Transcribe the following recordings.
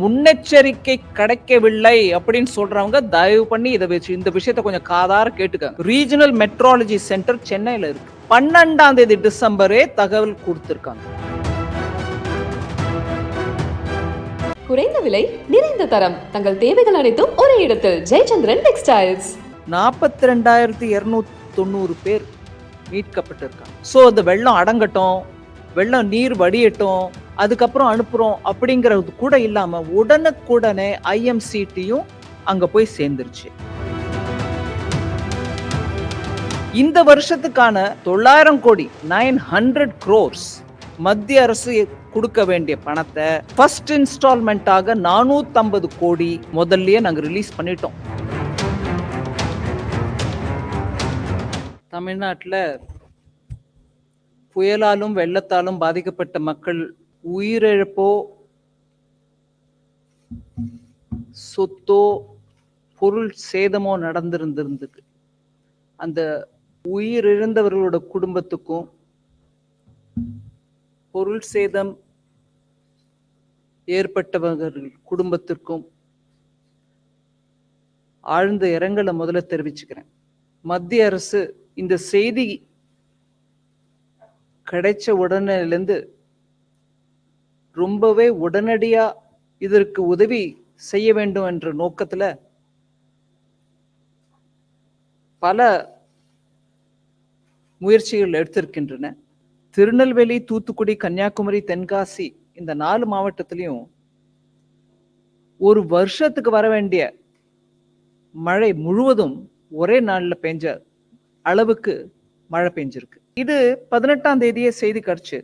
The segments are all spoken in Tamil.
முன்னெச்சரிக்கை கிடைக்கவில்லை அப்படின்னு சொல்றவங்க தயவு பண்ணி இதை வச்சு இந்த விஷயத்தை கொஞ்சம் காதார கேட்டுக்கங்க. ரீஜனல் மெட்ராலஜி சென்டர் சென்னையில இருக்கு. பன்னெண்டாம் தேதி டிசம்பரே தகவல் கொடுத்திருக்காங்க. குறைந்த விலை நிறைந்த தரம். தங்கள் தேவைகள் அனைத்தும் ஒரே இடத்தில். ஜெயச்சந்திரன் டெக்ஸ்டைல்ஸ் நாற்பத்தி ரெண்டாயிரத்தி இருநூத்தி தொண்ணூறு பேர் மீட்கப்பட்டிருக்காங்க. ஸோ அந்த வெள்ளம் அடங்கட்டும். வெள்ளம் நீர் வடியட்டும். அதுக்கப்புறம் அனுப்புறோம் அப்படிங்கிறது கூட இல்லாம உடனுக்குடனே ஐஎம்சிடியும் அங்க போய் சேர்ந்துருச்சு. இந்த வருஷத்துக்கான தொள்ளாயிரம் கோடி நைன் ஹண்ட்ரட் க்ரோர்ஸ் மத்திய அரசு கொடுக்க வேண்டிய பணத்தை ஃபர்ஸ்ட் இன்ஸ்டால்மெண்ட்டாக நானூற்றம்பது கோடி முதல்லயே நாங்கள் ரிலீஸ் பண்ணிட்டோம். தமிழ்நாட்டில் புயலாலும் வெள்ளத்தாலும் பாதிக்கப்பட்ட மக்கள் உயிரிழப்போ சொத்தோ பொருள் சேதமோ நடந்திருந்திருந்தது. அந்த உயிரிழந்தவர்களோட குடும்பத்துக்கும் பொருள் சேதம் ஏற்பட்டவர்கள் குடும்பத்திற்கும் ஆழ்ந்த இரங்கலை முதல்ல தெரிவிச்சுக்கிறேன். மத்திய அரசு இந்த செய்தி கிடைச்ச உடனேலேருந்து ரொம்பவே உடனடியாக இதற்கு உதவி செய்ய வேண்டும் என்ற நோக்கத்தில் பல முயற்சிகள் எடுத்திருக்கின்றன. திருநெல்வேலி தூத்துக்குடி கன்னியாகுமரி தென்காசி இந்த நாலு மாவட்டத்திலையும் ஒரு வருஷத்துக்கு வர வேண்டிய மழை முழுவதும் ஒரே நாளில் பெஞ்ச அளவுக்கு மழை பெஞ்சிருக்கு. இது பதினெட்டாம் தேதியே செய்தி கிடைச்சு.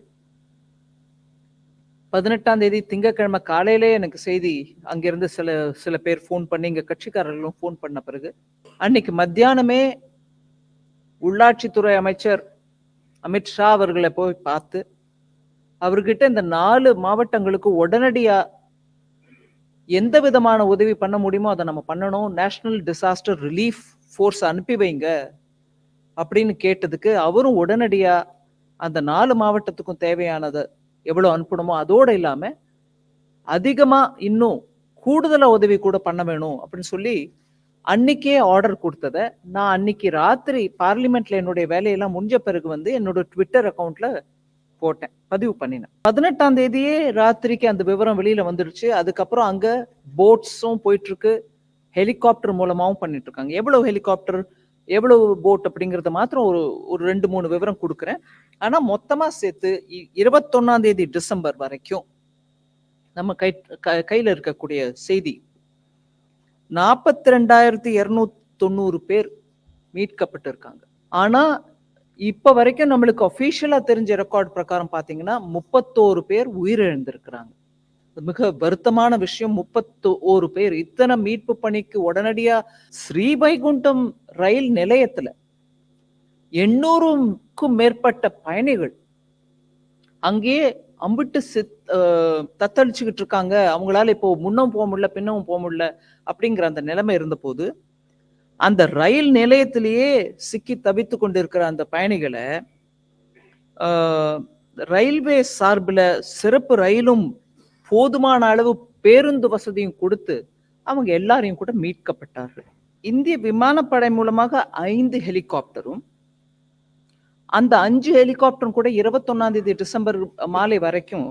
பதினெட்டாம் தேதி திங்கட்கிழமை காலையிலே எனக்கு செய்தி அங்கிருந்து சில சில பேர் ஃபோன் பண்ணி இங்கே கட்சிக்காரர்களும் ஃபோன் பண்ண பிறகு அன்னைக்கு மத்தியானமே உள்ளாட்சித்துறை அமைச்சர் அமித்ஷா அவர்களை போய் பார்த்து அவர்கிட்ட இந்த நாலு மாவட்டங்களுக்கு உடனடியாக எந்த விதமான உதவி பண்ண முடியுமோ அதை நம்ம பண்ணணும். நேஷனல் டிசாஸ்டர் ரிலீஃப் ஃபோர்ஸ் அனுப்பி வைங்க அப்படின்னு கேட்டதுக்கு அவரும் உடனடியாக அந்த நாலு மாவட்டத்துக்கும் தேவையானதை எவ்வளோ அனுப்பணுமோ அதோட இல்லாமல் அதிகமாக இன்னும் கூடுதலாக உதவி கூட பண்ண வேணும் அப்படின்னு சொல்லி அன்னைக்கே ஆர்டர் கொடுத்ததை நான் அன்னைக்கு ராத்திரி பார்லிமெண்ட்ல என்னுடைய வேலையெல்லாம் முடிஞ்ச பிறகு வந்து என்னோட ட்விட்டர் அக்கௌண்ட்ல போட்டேன் பதிவு பண்ணினேன். பதினெட்டாம் தேதியே ராத்திரிக்கு அந்த விவரம் வெளியில வந்துடுச்சு அதுக்கப்புறம் அங்க போட்ஸும் போயிட்டு இருக்கு. ஹெலிகாப்டர் மூலமாகவும் பண்ணிட்டு இருக்காங்க. எவ்வளவு ஹெலிகாப்டர் எவ்வளவு போட் அப்படிங்கறத மாத்திரம் ஒரு ஒரு ரெண்டு மூணு விவரம் கொடுக்குறேன். ஆனா மொத்தமா சேர்த்து இருபத்தொன்னாம் தேதி டிசம்பர் வரைக்கும் நம்ம கை க- கையில இருக்கக்கூடிய செய்தி நாற்பத்தி ரெண்டாயிரத்தி இருநூத்தி தொண்ணூறு பேர் மீட்கப்பட்டிருக்காங்க. ஆனா இப்ப வரைக்கும் நம்மளுக்கு அஃபீஷியலா தெரிஞ்ச ரெக்கார்ட் பிரகாரம் பாத்தீங்கன்னா முப்பத்தோரு பேர் உயிரிழந்திருக்கிறாங்க. மிக வருத்தமான விஷயம். முப்பத்து ஓரு பேர். இத்தனை மீட்பு பணிக்கு உடனடியா ஸ்ரீவைகுண்டம் ரயில் நிலையத்துல எண்ணூறுக்கும் மேற்பட்ட பயணிகள் அங்கேயே அம்பிட்டு சித் தத்தளிச்சுக்கிட்டு இருக்காங்க. அவங்களால இப்போ முன்னும் போக முடியல பின்னவும் போக முடியல அப்படிங்கிற அந்த நிலைமை இருந்தபோது அந்த ரயில் நிலையத்திலேயே சிக்கி தவித்து கொண்டிருக்கிற அந்த பயணிகளை ரயில்வே சார்பில் சிறப்பு ரயிலும் போதுமான அளவு பேருந்து வசதியும் கொடுத்து அவங்க எல்லாரையும் கூட மீட்கப்பட்டார்கள். இந்திய விமானப்படை மூலமாக ஐந்து ஹெலிகாப்டரும் அந்த அஞ்சு ஹெலிகாப்டரும் கூட இருபத்தொன்னாம் தேதி டிசம்பர் மாலை வரைக்கும்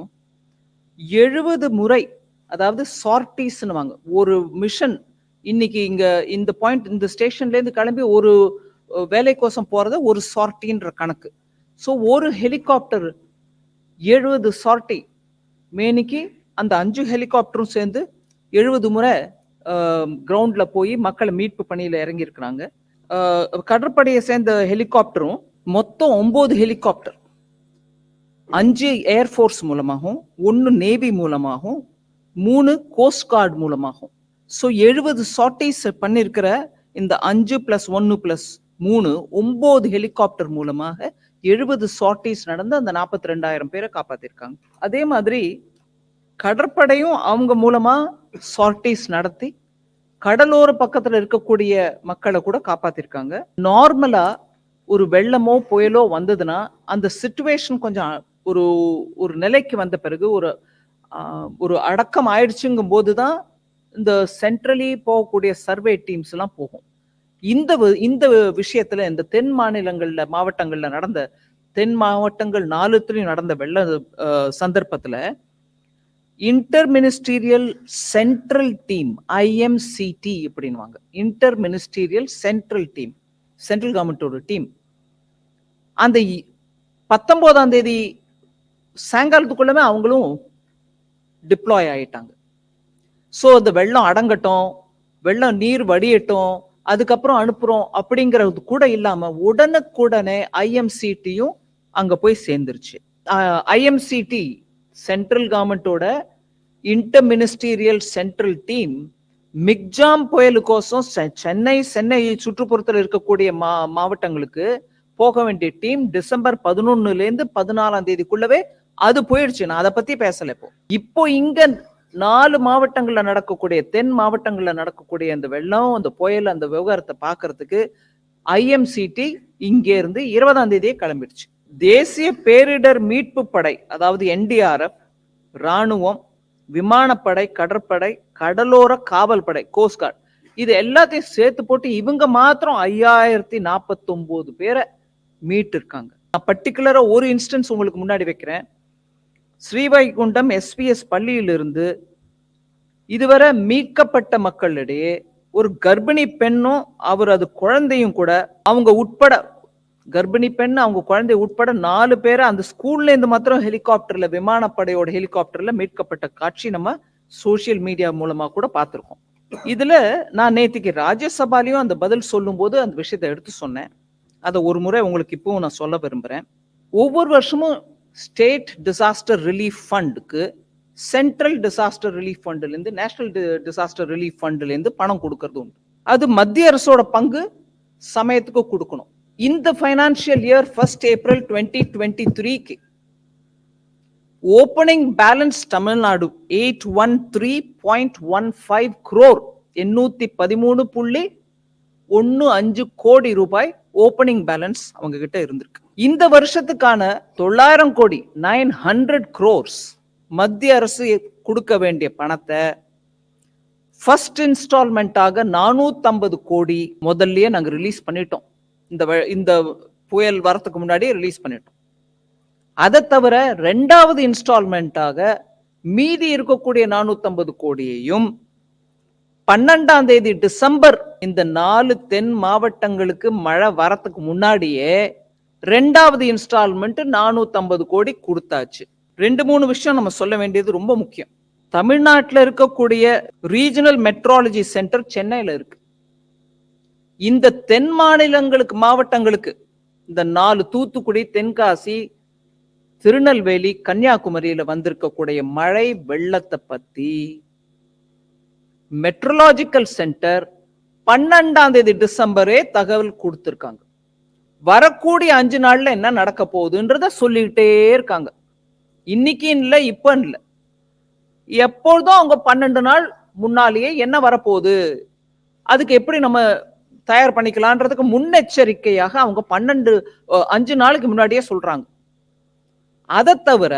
எழுபது முறை அதாவது சார்டிஸ்னு வாங்க ஒரு மிஷன் இன்னைக்கு இங்க இந்த பாயிண்ட் இந்த ஸ்டேஷன்லேருந்து கிளம்பி ஒரு வேலை கோசம் போறத ஒரு சார்ட்டின்ற கணக்கு. ஸோ ஒரு ஹெலிகாப்டர் எழுபது சார்ட்டி மேனிக்கு அந்த அஞ்சு ஹெலிகாப்டரும் சேர்ந்து எழுபது முறை கிரவுண்டில் போய் மக்களை மீட்பு பணியில் இறங்கி இருக்கிறாங்க கடற்படையை சேர்ந்த ஹெலிகாப்டரும் மொத்தம் ஒம்பது ஹெலிகாப்டர். அஞ்சு ஏர்ஃபோர்ஸ் மூலமாகவும் ஒன்று நேவி மூலமாகவும் மூணு கோஸ்ட் கார்டு மூலமாகவும். ஸோ எழுபது ஷார்டேஜ் பண்ணியிருக்கிற இந்த அஞ்சு ப்ளஸ் ஒன்று ப்ளஸ் மூணு ஒம்பது ஹெலிகாப்டர் மூலமாக எழுபது ஷார்டேஜ் நடந்து அந்த நாற்பத்தி ரெண்டாயிரம் பேரை காப்பாத்திருக்காங்க. அதே மாதிரி கடற்படையும் அவங்க மூலமா சார்ட்டிஸ் நடத்தி கடலோர பக்கத்துல இருக்கக்கூடிய மக்களை கூட காப்பாத்திருக்காங்க. நார்மலா ஒரு வெள்ளமோ புயலோ வந்ததுன்னா அந்த சுச்சுவேஷன் கொஞ்சம் ஒரு ஒரு நிலைக்கு வந்த பிறகு ஒரு ஒரு அடக்கம் ஆயிடுச்சுங்கும் போதுதான் இந்த சென்ட்ரலி போகக்கூடிய சர்வே டீம்ஸ் எல்லாம் போகும். இந்த இந்த விஷயத்துல இந்த தென் மாநிலங்கள்ல மாவட்டங்கள்ல நடந்த தென் மாவட்டங்கள் நாலுத்துலயும் நடந்த வெள்ள சந்தர்ப்பத்துல inter ministerial central team IMCT இப்படின்வாங்க inter ministerial central team central கவர்மெண்டோட டீம் அந்த இ- பத்தொன்பதாம் தேதி சாயங்காலத்துக்குள்ளமே அவங்களும் டிப்ளாய் ஆயிட்டாங்க. ஸோ அந்த வெள்ளம் அடங்கட்டும் வெள்ளம் நீர் வடியட்டும் அதுக்கப்புறம் அனுப்புறோம் அப்படிங்கிறது கூட இல்லாம உடனுக்குடனே ஐஎம்சிடியும் அங்க போய் சேர்ந்துருச்சு. ஐஎம்சிடி சென்ட்ரல் கவர்மெண்ட்டோட inter ministerial central team Michaung புயலுக்கோசம் செ- சென்னை சென்னை சுற்றுப்புறத்தில் இருக்கக்கூடிய மா மாவட்டங்களுக்கு போக வேண்டிய டீம் டிசம்பர் பதினொன்னுலேருந்து பதினாலாம் தேதிக்குள்ளவே அது போயிடுச்சு. நான் அதை பற்றி பேசலை இப்போ. இப்போ இங்கே நாலு மாவட்டங்களில் நடக்கக்கூடிய தென் மாவட்டங்களில் நடக்கக்கூடிய அந்த வெள்ளம் அந்த புயல் அந்த விவகாரத்தை பார்க்கறதுக்கு ஐஎம்சிடி இங்கேருந்து இருபதாம் தேதியே கிளம்பிடுச்சு. தேசிய பேரிடர் மீட்பு படை அதாவது என்டிஆர்எஃப் ராணுவம் விமானப்படை கடற்படை கடலோர காவல் படை கோஸ்ட்கார்டு இது எல்லாத்தையும் சேர்த்து போட்டு இவங்க மாத்திரம் ஐயாயிரத்தி நாற்பத்தொம்போது பேரை மீட்டிருக்காங்க. நான் பர்டிகுலராக ஒரு இன்ஸ்டன்ஸ் உங்களுக்கு முன்னாடி வைக்கிறேன். ஸ்ரீவைகுண்டம் எஸ்பிஎஸ் பள்ளியிலிருந்து இதுவரை மீட்கப்பட்ட மக்களிடையே ஒரு கர்ப்பிணி பெண்ணும் அவர் அது குழந்தையும் கூட அவங்க உட்பட கர்ப்பிணி பெண் அவங்க குழந்தை உட்பட நாலு பேரை அந்த ஸ்கூல்ல இருந்து மாத்திரம் ஹெலிகாப்டர்ல விமானப்படையோட ஹெலிகாப்டர்ல மீட்கப்பட்ட காட்சி நம்ம சோஷியல் மீடியா மூலமா கூட பார்த்துருக்கோம். இதுல நான் நேத்திக்கு ராஜ்யசபாலையும் அந்த பதில் சொல்லும்போது அந்த விஷயத்தை எடுத்து சொன்னேன். அதை ஒரு முறை உங்களுக்கு இப்பவும் நான் சொல்ல விரும்புறேன். ஒவ்வொரு வருஷமும் ஸ்டேட் டிசாஸ்டர் ரிலீஃப் ஃபண்டுக்கு சென்ட்ரல் டிசாஸ்டர் ரிலீஃப் ஃபண்டுல இருந்து நேஷனல் டிசாஸ்டர் ரிலீஃப் ஃபண்டுல இருந்து பணம் கொடுக்கறது உண்டு. அது மத்திய அரசோட பங்கு சமயத்துக்கு கொடுக்கணும். இந்த financial year first April twenty twenty த்ரீக்கு opening balance Tamil Nadu eight one three point one five crore எண்ணூத்தி பதிமூணு புள்ளி ஒன்று அஞ்சு கோடி ரூபாய் ஓப்பனிங் பேலன்ஸ் அவங்க கிட்ட இருந்திருக்கு. இந்த வருஷத்துக்கான தொள்ளாயிரம் கோடி நைன் ஹண்ட்ரட் குரோர்ஸ் மத்திய அரசு கொடுக்க வேண்டிய பணத்தை ஃபர்ஸ்ட் இன்ஸ்டால்மெண்ட்டாக நானூத்தம்பது கோடி முதல்லயே நாங்கள் ரிலீஸ் பண்ணிட்டோம். இந்த வ- இந்த புயல் வரத்துக்கு முன்னாடியே ரிலீஸ் பண்ணிட்டோம். அதை தவிர ரெண்டாவது இன்ஸ்டால்மெண்ட்டாக மீதி இருக்கக்கூடிய நானூத்தம்பது கோடியையும் பன்னெண்டாம் தேதி டிசம்பர் இந்த நாலு தென் மாவட்டங்களுக்கு மழை வரத்துக்கு முன்னாடியே ரெண்டாவது இன்ஸ்டால்மெண்ட் நானூத்தம்பது கோடி கொடுத்தாச்சு. ரெண்டு மூணு விஷயம் நம்ம சொல்ல வேண்டியது ரொம்ப முக்கியம். தமிழ்நாட்டில் இருக்கக்கூடிய ரீஜனல் மெட்ராலஜி சென்டர் சென்னையில் இருக்கு. இந்த தென் மாநிலங்களுக்கு மாவட்டங்களுக்கு இந்த நாலு தூத்துக்குடி தென்காசி திருநெல்வேலி கன்னியாகுமரியில வந்திருக்கக்கூடிய மழை வெள்ளத்தை பத்தி மெட்ரலாஜிக்கல் சென்டர் பன்னெண்டாம் தேதி டிசம்பரே தகவல் கொடுத்திருக்காங்க. வரக்கூடிய அஞ்சு நாள்ல என்ன நடக்க போகுதுன்றத சொல்லிக்கிட்டே இருக்காங்க. இன்னைக்கு இல்லை இப்ப இல்லை. எப்பொழுதும் அவங்க பன்னெண்டு நாள் முன்னாலேயே என்ன வரப்போகுது? அதுக்கு எப்படி நம்ம தயார் பண்ணிக்கலான்றதுக்கு முன்னெச்சரிக்கையாக அவங்க பன்னெண்டு அஞ்சு நாளைக்கு முன்னாடியே சொல்றாங்க. அதை தவிர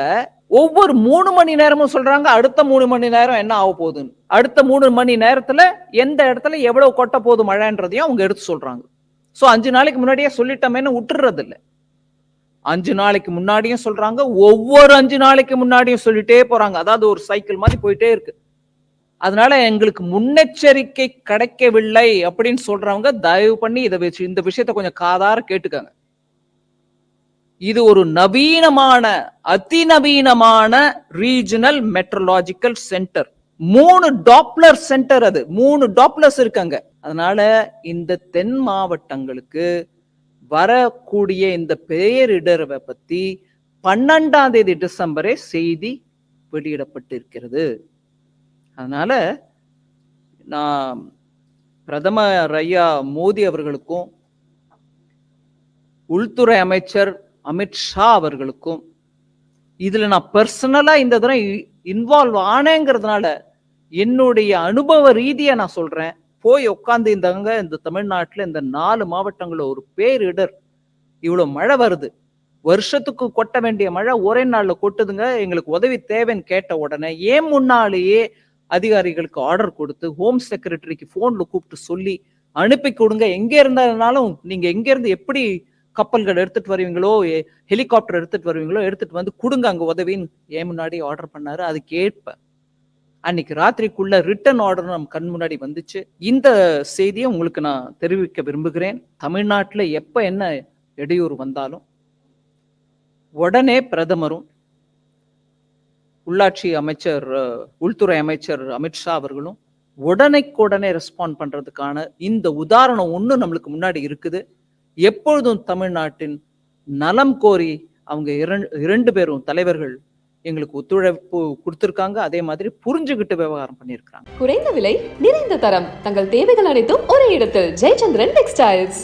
ஒவ்வொரு மூணு மணி நேரமும் சொல்றாங்க அடுத்த மூணு மணி நேரம் என்ன ஆக போகுதுன்னு. அடுத்த மூணு மணி நேரத்துல எந்த இடத்துல எவ்வளவு கொட்ட போகுது மழைன்றதையும் அவங்க எடுத்து சொல்றாங்க. ஸோ அஞ்சு நாளைக்கு முன்னாடியே சொல்லிட்டோமேன்னு விட்டுறது இல்லை அஞ்சு நாளைக்கு முன்னாடியும் சொல்றாங்க ஒவ்வொரு அஞ்சு நாளைக்கு முன்னாடியும் சொல்லிட்டே போறாங்க. அதாவது ஒரு சைக்கிள் மாதிரி போயிட்டே இருக்கு. அதனால எங்களுக்கு முன்னெச்சரிக்கை கிடைக்கவில்லை அப்படின்னு சொல்றவங்க தயவு பண்ணி இதை வச்சு இந்த விஷயத்த கொஞ்சம் காதார கேட்டுக்கங்க. இது ஒரு நவீனமான அதிநவீனமான ரீஜனல் மெட்ரலாஜிக்கல் சென்டர் மூணு டாப்லர் சென்டர் அது. மூணு டாப்லர்ஸ் இருக்காங்க. அதனால இந்த தென் மாவட்டங்களுக்கு வரக்கூடிய இந்த பேரிடரவை பத்தி பன்னெண்டாம் தேதி டிசம்பரே செய்தி வெளியிடப்பட்டிருக்கிறது. அதனால நான் பிரதமர் ஐயா மோடி அவர்களுக்கும் உள்துறை அமைச்சர் அமித் ஷா அவர்களுக்கும் இதில் நான் பர்சனலாக இந்த தடவை இன்வால்வ் ஆனேங்கிறதுனால என்னுடைய அனுபவ ரீதியை நான் சொல்கிறேன் போய் உட்காந்து இந்தங்க இந்த தமிழ்நாட்டில் இந்த நாலு மாவட்டங்களில் ஒரு பேரிடர் இவ்வளோ மழை வருது. வருஷத்துக்கு கொட்ட வேண்டிய மழை ஒரே நாளில் கொட்டுதுங்க. எங்களுக்கு உதவி தேவைன்னு கேட்ட உடனே ஏன் முன்னாலேயே அதிகாரிகளுக்கு ஆர்டர் கொடுத்து ஹோம் செக்ரட்டரிக்கு ஃபோனில் கூப்பிட்டு சொல்லி அனுப்பி கொடுங்க. எங்கே இருந்தாலும் நீங்கள் எங்கேருந்து எப்படி கப்பல்கள் எடுத்துட்டு வருவீங்களோ ஹெலிகாப்டர் எடுத்துட்டு வருவீங்களோ எடுத்துட்டு வந்து கொடுங்க அங்கே உதவின்னு ஏன் முன்னாடி ஆர்டர் பண்ணாரு. அது அன்னைக்கு ராத்திரிக்குள்ள ரிட்டர்ன் ஆர்டர் நம்ம கண் முன்னாடி வந்துச்சு. இந்த செய்தியை உங்களுக்கு நான் தெரிவிக்க விரும்புகிறேன். தமிழ்நாட்டில் எப்போ என்ன இடையூறு வந்தாலும் உடனே பிரதமரும் உள்ளாட்சி அமைச்சர் உள்துறை அமைச்சர் அமித்ஷா அவர்களும் உடனைக்குடனே ரெஸ்பாண்ட் பண்ணுறதுக்கான இந்த உதாரணம் ஒன்று நம்மளுக்கு முன்னாடி இருக்குது. எப்பொழுதும் தமிழ்நாட்டின் நலம் கோரி அவங்க இரண்டு இரண்டு பேரும் தலைவர்கள் எங்களுக்கு ஒத்துழைப்பு கொடுத்திருக்காங்க. அதே மாதிரி புரிஞ்சுகிட்டு விவகாரம் பண்ணியிருக்காங்க குறைந்த விலை நிறைந்த தரம் தங்கள் தேவைகள் அனைத்தும் ஒரே இடத்தில். ஜெயச்சந்திரன் டெக்ஸ்டைல்ஸ்